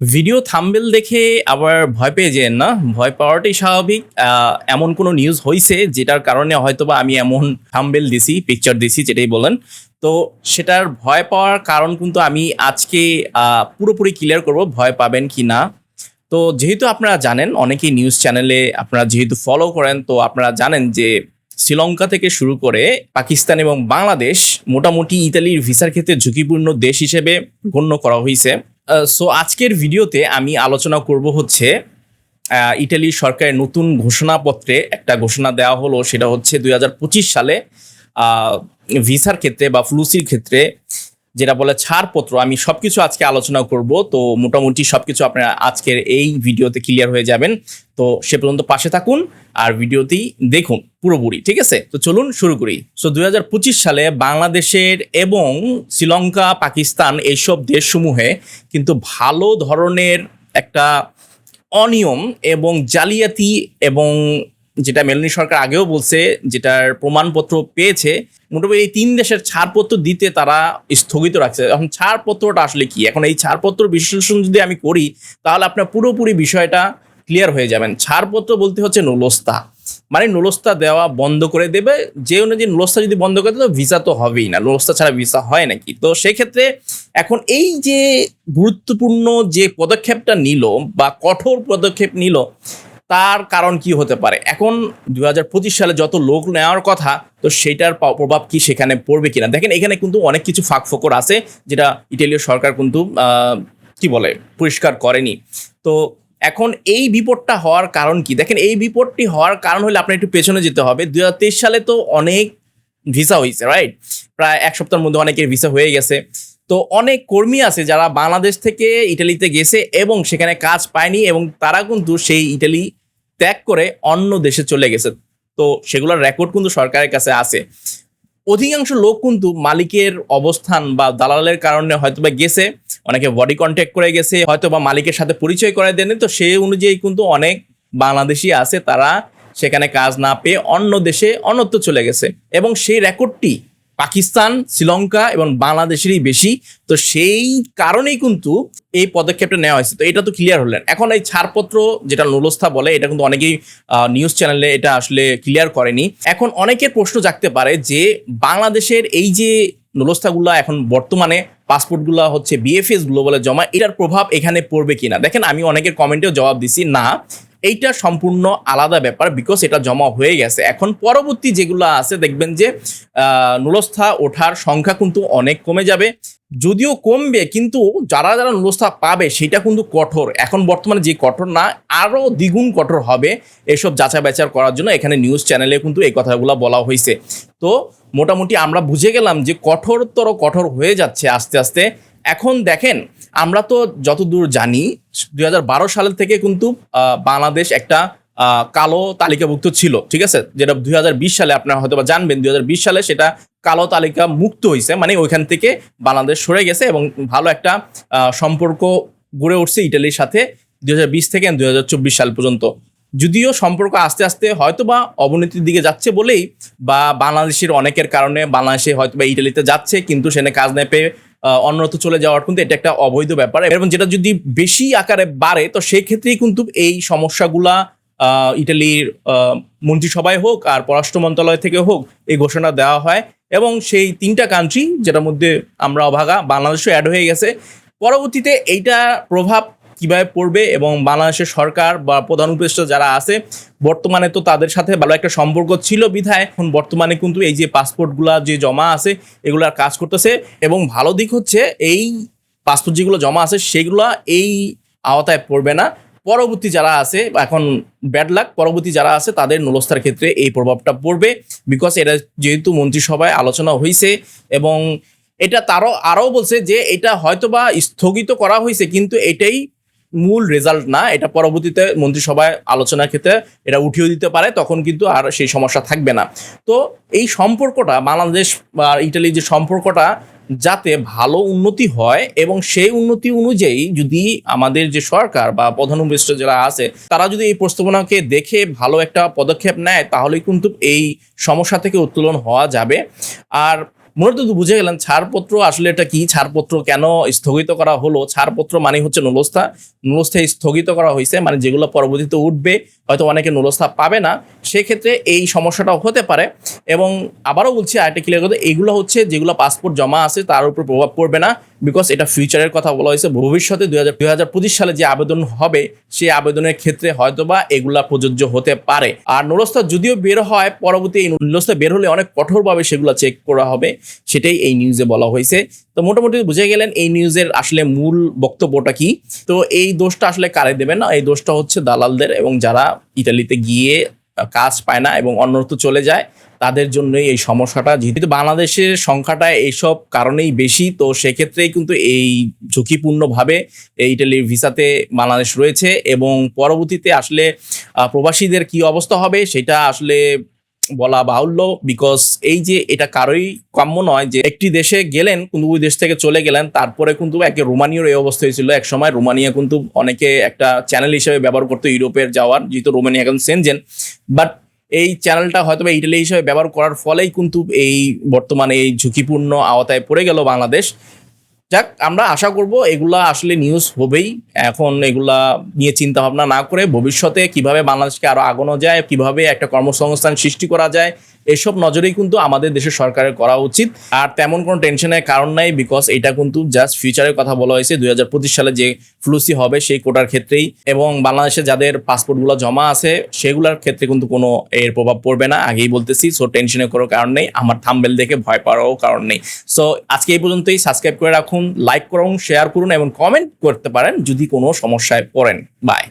Video thumbnail দেখে আবার ভয় পেয়ে যেন না, ভয় পাওয়াটাই স্বাভাবিক। এমন কোনো নিউজ হয়েছে যেটার কারণে হয়তোবা আমি এমন থাম্বেল দিছি পিকচার দিছি, যেটাই বলেন। তো সেটার ভয় পাওয়ার কারণ কিন্তু আমি আজকে পুরোপুরি ক্লিয়ার করব ভয় পাবেন কি না। তো যেহেতু আপনারা জানেন, অনেকেই নিউজ চ্যানেলে আপনারা যেহেতু ফলো করেন, তো আপনারা জানেন যে শ্রীলঙ্কা থেকে শুরু করে পাকিস্তান এবং বাংলাদেশ মোটামুটি ইতালির ভিসার ক্ষেত্রে ঝুঁকিপূর্ণ দেশ হিসেবে গণ্য করা হয়েছে সো আজকের ভিডিওতে আমি আলোচনা করব হচ্ছে ইটালি ইটালির সরকারের নতুন ঘোষণাপত্রে একটা ঘোষণা দেওয়া হলো, সেটা হচ্ছে দু হাজার পঁচিশ সালে ভিসার ক্ষেত্রে বা ফ্লুসির ক্ষেত্রে যেটা বলে ছাড়পত্র, আমি সবকিছু আজকে আলোচনা করব। তো মোটামুটি সবকিছু আপনারা আজকের এই ভিডিওতে ক্লিয়ার হয়ে যাবেন। তো সে পর্যন্ত পাশে থাকুন আর ভিডিওটি দেখুন পুরোপুরি, ঠিক আছে? তো চলুন শুরু করি। সো দুই হাজার পঁচিশ সালে বাংলাদেশের এবং শ্রীলঙ্কা, পাকিস্তান এইসব দেশসমূহে কিন্তু ভালো ধরনের একটা অনিয়ম এবং জালিয়াতি এবং যেটা মেলনি সরকার আগেও বলছে, যেটার প্রমাণপত্র পেয়েছে, মোটামুটি এই তিন দেশের ছাড়পত্র দিতে তারা স্থগিত রাখছে। এখন ছাড়পত্রটা আসলে কি? এখন এই ছাড়পত্র বিশ্লেষণ যদি আমি করি, তাহলে আপনার পুরোপুরি বিষয়টা ক্লিয়ার হয়ে যাবেন। ছাড়পত্র বলতে হচ্ছে নুলস্তা মানে নুলস্তা দেওয়া বন্ধ করে দেবে। যে অনুযায়ী নুলস্তা যদি বন্ধ করে দেবে ভিসা তো হবেই না। নুলস্তা ছাড়া ভিসা হয় নাকি তো সেক্ষেত্রে এখন এই যে গুরুত্বপূর্ণ যে পদক্ষেপটা নিল বা কঠোর পদক্ষেপ নিল তার কারণ কি হতে পারে? এখন দু হাজার পঁচিশ সালে যত লোক নেওয়ার কথা, তো সেটার প্রভাব কি সেখানে পড়বে কিনা? দেখেন, এখানে কিন্তু অনেক কিছু ফাঁক ফোকর আছে, যেটা ইটালীয় সরকার কিন্তু কি বলে, পরিষ্কার করেনি। তো এখন এই বিপদটা হওয়ার কারণ কি? দেখেন, এই বিপদটি হওয়ার কারণ হলে আপনার একটু পেছনে যেতে হবে। দু হাজার তেইশ সালে তো অনেক ভিসা হয়েছে রাইট প্রায় এক সপ্তাহের মধ্যে অনেকের ভিসা হয়ে গেছে। তো অনেক কর্মী আছে যারা বাংলাদেশ থেকে ইটালিতে গেছে এবং সেখানে কাজ পায়নি এবং তারা কিন্তু সেই ইটালি ত্যাগ করে অন্য দেশে চলে গেছে। তো সেগুলোর রেকর্ড কিন্তু সরকারের কাছে আছে। অধিকাংশ লোক কিন্তু মালিকের অবস্থান বা দালালের কারণে হয়তো বা গেছে, অনেকে বডি কন্ট্যাক্ট করে গেছে হয়তো বা মালিকের সাথে পরিচয় করে দেয়নি তো সেই অনুযায়ী কিন্তু অনেক বাংলাদেশি আছে, তারা সেখানে কাজ না পেয়ে অন্য দেশে অন্যত্র চলে গেছে। এবং সেই রেকর্ডটি পাকিস্তান, শ্রীলঙ্কা এবং বাংলাদেশেরই বেশি। তো সেই কারণেই কিন্তু এই পদক্ষেপটা নেওয়া হয়েছে। তো এটা তো ক্লিয়ার হলেন। এখন এই ছাড়পত্র যেটা নুলস্থা বলে, এটা কিন্তু অনেকেই নিউজ চ্যানেলে এটা আসলে ক্লিয়ার করেনি। এখন অনেকের প্রশ্ন জাগতে পারে যে, বাংলাদেশের এই যে নুলস্থাগুলো এখন বর্তমানে পাসপোর্টগুলো হচ্ছে বিএফএস বলে জমা, এটার প্রভাব এখানে পড়বে কিনা? দেখেন আমি অনেকের কমেন্টেও জবাব দিছি, না। এইটা সম্পূর্ণ আলাদা ব্যাপার বিকজ এটা জমা হয়ে গেছে। এখন পরবর্তী যেগুলো আছে, দেখবেন যে নুলস্থা ওঠার সংখ্যা কিন্তু অনেক কমে যাবে। যদিও কমবে, কিন্তু যারা যারা নুলস্থা পাবে, সেটা কিন্তু কঠোর। এখন বর্তমানে যে কঠোর না আরও দ্বিগুণ কঠোর হবে এসব যাচাই বাছাই করার জন্য। এখানে নিউজ চ্যানেলে কিন্তু এই কথাগুলো বলা হয়েছে। তো মোটামুটি আমরা বুঝে গেলাম যে কঠোরতর কঠোর হয়ে যাচ্ছে আস্তে আস্তে। এখন দেখেন, আমরা তো যতদূর জানি, দুই হাজার বারো সালের থেকে কিন্তু বাংলাদেশ একটা কালো তালিকাভুক্ত ছিল, ঠিক আছে? যেটা দুই হাজার বিশ সালে আপনারা হয়তো বা জানবেন, দুই হাজার বিশ সালে সেটা কালো তালিকা মুক্ত হয়েছে মানে ওইখান থেকে বাংলাদেশ সরে গেছে এবং ভালো একটা সম্পর্ক গড়ে উঠছে ইটালির সাথে দুই হাজার বিশ থেকে দু হাজার চব্বিশ সাল পর্যন্ত। যদিও সম্পর্ক আস্তে আস্তে হয়তো বা অবনতির দিকে যাচ্ছে বলেই বা বাংলাদেশের অনেকের কারণে বাংলাদেশে হয়তো বা ইটালিতে যাচ্ছে, কিন্তু সেখানে কাজ না পেয়ে আহ, অন্যত্র চলে যাওয়ার কিন্তু এটা একটা অবৈধ ব্যাপার। এবং যেটা যদি বেশি আকারে বাড়ে তো সেই ক্ষেত্রেই কিন্তু এই সমস্যাগুলা ইটালির মন্ত্রিসভায় হোক আর পররাষ্ট্র মন্ত্রণালয় থেকে হোক এই ঘোষণা দেওয়া হয়। এবং সেই তিনটা কান্ট্রি যেটার মধ্যে আমরা অভাগা বাংলাদেশও অ্যাড হয়ে গেছে। পরবর্তীতে এইটা প্রভাব কীভাবে পড়বে এবং বাংলাদেশের সরকার বা প্রধান উপদেষ্টা যারা আছে, বর্তমানে তো তাদের সাথে ভালো একটা সম্পর্ক ছিল বিধায়। এখন বর্তমানে কিন্তু এই যে পাসপোর্টগুলা যে জমা আছে, এগুলার কাজ করতেছে এবং ভালো দিক হচ্ছে এই পাসপোর্ট যেগুলো জমা আছে, সেগুলো এই আওতায় পড়বে না। পরবর্তী যারা আছে, এখন ব্যাড লাক পরবর্তী যারা আছে, তাদের নুলস্থার ক্ষেত্রে এই প্রভাবটা পড়বে বিকজ এটা যেহেতু মন্ত্রিসভায় আলোচনা হয়েছে এবং এটা তারও, আরও বলছে যে এটা হয়তোবা স্থগিত করা হয়েছে কিন্তু এটাই মূল রেজাল্ট না, এটা পরবর্তীতে মন্ত্রিসভায় আলোচনার ক্ষেত্রে এটা উঠিয়ে দিতে পারে, তখন কিন্তু আর সেই সমস্যা থাকবে না। তো এই সম্পর্কটা, বাংলাদেশ বা ইটালির যে সম্পর্কটা, যাতে ভালো উন্নতি হয় এবং সেই উন্নতি অনুযায়ী যদি আমাদের যে সরকার বা প্রধান উপদেষ্টা যারা আছে, তারা যদি এই প্রস্তাবনাকে দেখে ভালো একটা পদক্ষেপ নেয় তাহলে কিন্তু এই সমস্যা থেকে উত্তোলন হওয়া যাবে। আর মূলত বুঝে গেলেন ছাড়পত্র আসলে এটা কি? ছাড়পত্র কেন স্থগিত করা হলো? ছাড়পত্র মানে হচ্ছে নুলস্থা। নুলস্থা স্থগিত করা হয়েছে মানে যেগুলো পরবর্তীতে উঠবে, হয়তো অনেকে নুলস্থা পাবে না। সেক্ষেত্রে এই সমস্যাটাও হতে পারে। এবং আবারও বলছি, আরেকটা ক্লিয়ার করতে এগুলো হচ্ছে যেগুলো পাসপোর্ট জমা আছে, তার উপর প্রভাব পড়বে না। বিকজ এটা ফিউচারের কথা বলা হয়েছে, ভবিষ্যতে দুই হাজার সালে যে আবেদন হবে, সেই আবেদনের ক্ষেত্রে হয়তোবা এগুলা প্রযোজ্য হতে পারে। আর নুলস্থা যদিও বের হয়, পরবর্তী এই নুলস্থা বের হলে অনেক কঠোরভাবে সেগুলো চেক করা হবে, সেটাই এই নিউজে বলা হয়েছে। তো মোটামুটি বুঝে গেলেন এই নিউজের আসলে মূল বক্তব্যটা কি। তো এই দোষটা আসলে কারে দেবেন না? এই দোষটা হচ্ছে দালালদের এবং যারা ইতালিতে গিয়ে কাজ পায় না এবং অন্যত্র চলে যায় তাদের জন্যই এই সমস্যাটা। যেহেতু বাংলাদেশের সংখ্যাটা এইসব কারণেই বেশি, তো সেক্ষেত্রেই কিন্তু এই ঝুঁকিপূর্ণভাবে এই ইটালির ভিসাতে বাংলাদেশ রয়েছে এবং পরবর্তীতে আসলে প্রবাসীদের কি অবস্থা হবে সেটা আসলে বলা বাহুল্য বিকজ এই যে এটা কারোই কাম্য নয় যে একটি দেশে গেলেন কিন্তু ওই দেশ থেকে চলে গেলেন, তারপরে কিন্তু একে রোমানিয়ার এই অবস্থা হয়েছিল এক সময় রোমানিয়া কিন্তু অনেকে একটা চ্যানেল হিসেবে ব্যবহার করতো ইউরোপের যাওয়ার, যেহেতু রোমানিয়া এখন সেনজেন বাট এই চ্যানেলটা হয়তো বা ইটালি হিসেবে ব্যবহার করার ফলেই কিন্তু এই বর্তমানে এই ঝুঁকিপূর্ণ আওতায় পড়ে গেল বাংলাদেশ। যাক, আমরা আশা করব এগুলা আসলে নিউজ হবেই। এখন এগুলা নিয়ে চিন্তা ভাবনা না করে ভবিষ্যতে কীভাবে বাংলাদেশকে আরও আগানো যায়, কীভাবে একটা কর্মসংস্থান সৃষ্টি করা যায় এসব নজরেই কিন্তু আমাদের দেশের সরকারের করা উচিত। আর তেমন কোনো টেনশনের কারণ নাই বিকজ এটা কিন্তু জাস্ট ফিউচারের কথা বলা হয়েছে। দুই হাজার পঁচিশ সালে যে ফ্লুসি হবে সেই কোটার ক্ষেত্রেই। এবং বাংলাদেশে যাদের পাসপোর্টগুলো জমা আছে, সেগুলোর ক্ষেত্রে কিন্তু কোনো এর প্রভাব পড়বে না। আগেই বলতেছি সো টেনশনের কোনো কারণ নেই। আমার থাম্বেল দেখে ভয় পাওয়ারও কারণ নেই। সো আজকে এই পর্যন্তই। সাবস্ক্রাইব করে রাখুন লাইক করুন শেয়ার করুন এবং কমেন্ট করতে পারেন যদি কোনো সমস্যায় পড়েন। বাই